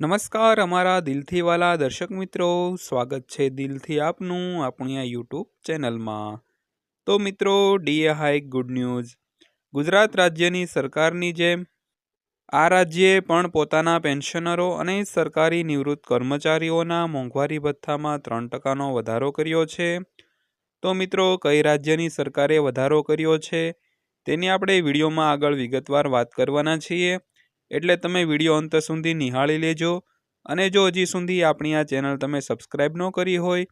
નમસ્કાર, અમારા દિલથી વાલા દર્શક મિત્રો. સ્વાગત છે દિલથી આપનું આપણી આ યુટ્યુબ ચેનલમાં. તો મિત્રો DA hike good news Gujarat રાજ્યની સરકારની જેમ, આ રાજ્યે પણ પોતાના પેન્શનરો અને સરકારી નિવૃત્ત કર્મચારીઓના મોંઘવારી ભથ્થામાં ત્રણ ટકાનો વધારો કર્યો છે. તો મિત્રો, કઈ રાજ્યની સરકારે વધારો કર્યો છે, તેની આપણે વિડીયોમાં આગળ વિગતવાર વાત કરવાના છીએ. એટલે તમે વીડિયો અંત સુધી નિહાળી લેજો. અને જો હજી સુધી આપણી આ ચેનલ તમે સબસ્ક્રાઈબ ન કરી હોય,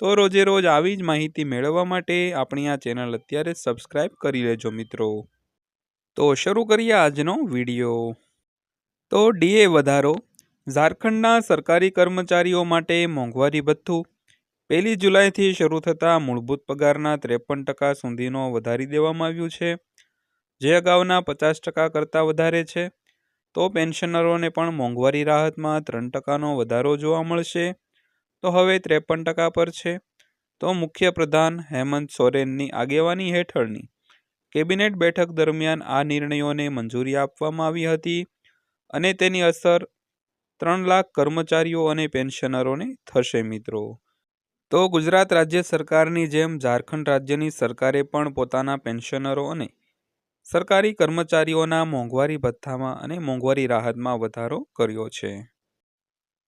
તો રોજે રોજ આવી જ માહિતી મેળવવા માટે આપણી આ ચેનલ અત્યારે સબસ્ક્રાઈબ કરી લેજો મિત્રો. તો શરૂ કરીએ આજનો વીડિયો. તો ડીએ વધારો, ઝારખંડના સરકારી કર્મચારીઓ માટે મોંઘવારી ભથ્થું. પહેલી જુલાઈથી શરૂ થતાં મૂળભૂત પગારના ત્રેપન ટકા સુધીનો વધારી દેવામાં આવ્યું છે, જે અગાઉના પચાસ ટકા કરતાં વધારે છે. તો પેન્શનરોને પણ મોંઘવારી રાહતમાં ત્રણ ટકાનો વધારો જોવા મળશે. તો હવે ત્રેપન ટકા પર છે. તો મુખ્ય પ્રધાન હેમંત સોરેનની આગેવાની હેઠળની કેબિનેટ બેઠક દરમિયાન આ નિર્ણયોને મંજૂરી આપવામાં આવી હતી અને તેની અસર ત્રણ લાખ કર્મચારીઓ અને પેન્શનરોને થશે મિત્રો. તો ગુજરાત રાજ્ય સરકારની જેમ ઝારખંડ રાજ્યની સરકારે પણ પોતાના પેન્શનરો અને સરકારી કર્મચારીઓના મોંઘવારી ભથ્થામાં અને મોંઘવારી રાહતમાં વધારો કર્યો છે.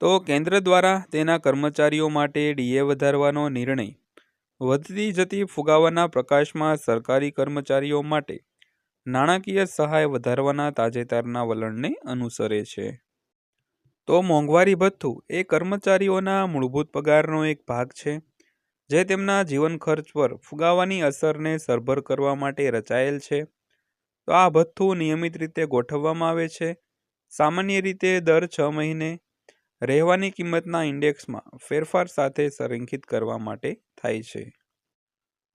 તો કેન્દ્ર દ્વારા તેના કર્મચારીઓ માટે ડીએ વધારવાનો નિર્ણય. વધતી જતી ફુગાવાના પ્રકાશમાં સરકારી કર્મચારીઓ માટે નાણાકીય સહાય વધારવાના તાજેતરના વલણને અનુસરે છે. તો મોંઘવારી ભથ્થું એ કર્મચારીઓના મૂળભૂત પગારનો એક ભાગ છે, જે તેમના જીવન ખર્ચ પર ફુગાવાની અસરને સરભર કરવા માટે રચાયેલ છે. તો આ ભથ્થું નિયમિત રીતે ગોઠવવામાં આવે છે. સામાન્ય રીતે દર છ મહિને રહેવાની કિંમતના ઇન્ડેક્સમાં ફેરફાર સાથે સંરેખિત કરવા માટે થાય છે.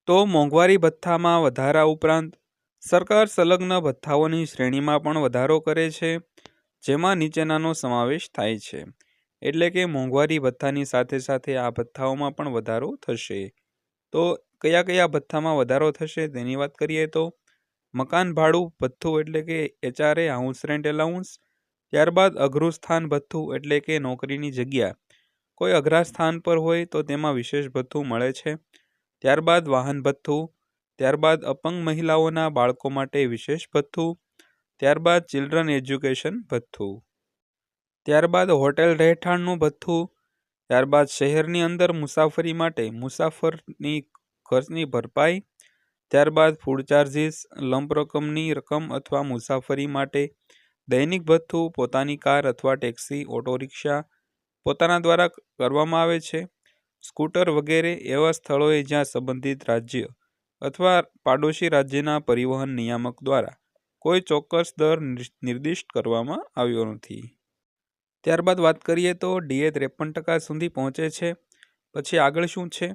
તો મોંઘવારી ભથ્થામાં વધારા ઉપરાંત સરકાર સંલગ્ન ભથ્થાઓની શ્રેણીમાં પણ વધારો કરે છે, જેમાં નીચેનાનો સમાવેશ થાય છે. એટલે કે મોંઘવારી ભથ્થાની સાથે સાથે આ ભથ્થાઓમાં પણ વધારો થશે. તો કયા કયા ભથ્થામાં વધારો થશે તેની વાત કરીએ તો મકાન ભાડું, ભથ્થું એટલે કે એચઆરએ હાઉસ રેન્ટ એલાઉન્સ ત્યારબાદ અઘરું સ્થાન ભથ્થું એટલે કે નોકરીની જગ્યા. કોઈ અઘરા સ્થાન પર હોય તો તેમાં વિશેષ ભથ્થું મળે છે. ત્યારબાદ વાહન ભથ્થું, ત્યારબાદ અપંગ મહિલાઓના બાળકો માટે વિશેષ ભથ્થું, ત્યારબાદ ચિલ્ડ્રન એજ્યુકેશન ભથ્થું. ત્યારબાદ હોટેલ રહેઠાણનું ભથ્થું, ત્યારબાદ શહેરની અંદર મુસાફરી માટે મુસાફરની ખર્ચની ભરપાઈ ત્યારબાદ ફૂડ ચાર્જિસ લંપ રકમની રકમ અથવા મુસાફરી માટે દૈનિક ભથ્થું, પોતાની કાર અથવા ટેક્સી ઓટો રિક્ષા પોતાના દ્વારા કરવામાં આવે છે. સ્કૂટર વગેરે એવા સ્થળોએ જ્યાં સંબંધિત રાજ્ય અથવા પાડોશી રાજ્યના પરિવહન નિયામક દ્વારા કોઈ ચોક્કસ દર નિર્દિષ્ટ કરવામાં આવ્યો નથી. ત્યારબાદ વાત કરીએ તો ડીએ ત્રેપન ટકા સુધી પહોંચે છે. પછી આગળ શું છે?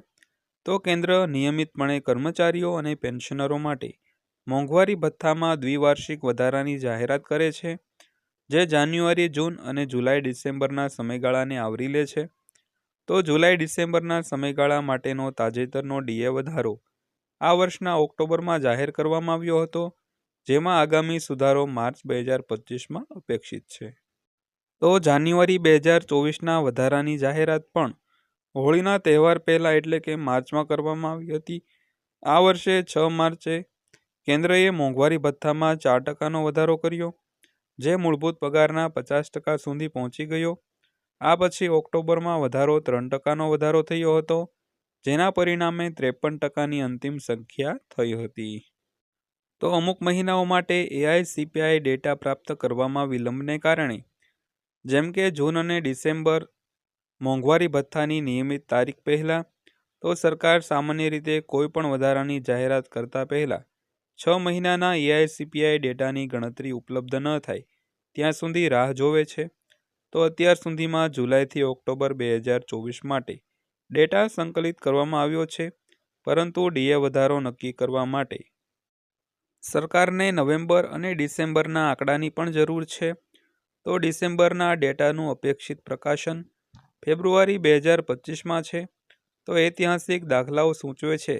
તો કેન્દ્ર નિયમિતપણે કર્મચારીઓ અને પેન્શનરો માટે મોંઘવારી ભથ્થામાં દ્વિવાર્ષિક વધારાની જાહેરાત કરે છે, જે જાન્યુઆરી, જૂન અને જુલાઈ ડિસેમ્બરના સમયગાળાને આવરી લે છે. તો જુલાઈ ડિસેમ્બરના સમયગાળા માટેનો તાજેતરનો ડીએ વધારો આ વર્ષના ઓક્ટોબરમાં જાહેર કરવામાં આવ્યો હતો, જેમાં આગામી સુધારો માર્ચ બે હજાર પચીસમાં અપેક્ષિત છે. તો જાન્યુઆરી બે હજાર ચોવીસના વધારાની જાહેરાત પણ હોળીના તહેવાર પહેલાં એટલે કે માર્ચમાં કરવામાં આવી હતી. આ વર્ષે છ માર્ચે કેન્દ્રએ મોંઘવારી ભથ્થામાં ચાર ટકાનો વધારો કર્યો, જે મૂળભૂત પગારના પચાસ ટકા સુધી પહોંચી ગયો. આ પછી ઓક્ટોબરમાં વધારો ત્રણ ટકાનો વધારો થયો હતો, જેના પરિણામે ત્રેપન ટકાની અંતિમ સંખ્યા થઈ હતી. તો અમુક મહિનાઓ માટે એઆઈસીપીઆઈ ડેટા પ્રાપ્ત કરવામાં વિલંબને કારણે, જેમ કે જૂન અને ડિસેમ્બર મોંઘવારી ભથ્થાની નિયમિત તારીખ પહેલાં તો સરકાર સામાન્ય રીતે કોઈપણ વધારાની જાહેરાત કરતા પહેલાં છ મહિનાના એઆઈસીપીઆઈ ડેટાની ગણતરી ઉપલબ્ધ ન થાય ત્યાં સુધી રાહ જોવે છે. તો અત્યાર સુધીમાં જુલાઈથી ઓક્ટોબર બે હજાર ચોવીસ માટે ડેટા સંકલિત કરવામાં આવ્યો છે, પરંતુ ડીએ વધારો નક્કી કરવા માટે. સરકારને નવેમ્બર અને ડિસેમ્બરના આંકડાની પણ જરૂર છે. તો ડિસેમ્બરના ડેટાનું અપેક્ષિત પ્રકાશન ફેબ્રુઆરી બે હજાર પચીસમાં છે. તો ઐતિહાસિક દાખલાઓ સૂચવે છે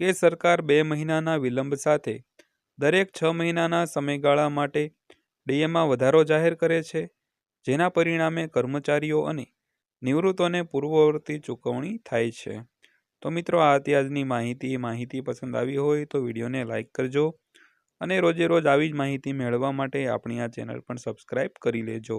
કે સરકાર બે મહિનાના વિલંબ સાથે દરેક છ મહિનાના સમયગાળા માટે ડીએમાં વધારો જાહેર કરે છે, જેના પરિણામે કર્મચારીઓ અને નિવૃત્તોને પૂર્વવર્તી ચૂકવણી થાય છે. તો મિત્રો, આ અત્યારની માહિતી. માહિતી પસંદ આવી હોય તો વિડીયોને લાઇક કરજો અને રોજે રોજ આવી જ માહિતી મેળવવા માટે આપણી આ ચેનલ પણ સબસ્ક્રાઈબ કરી લેજો.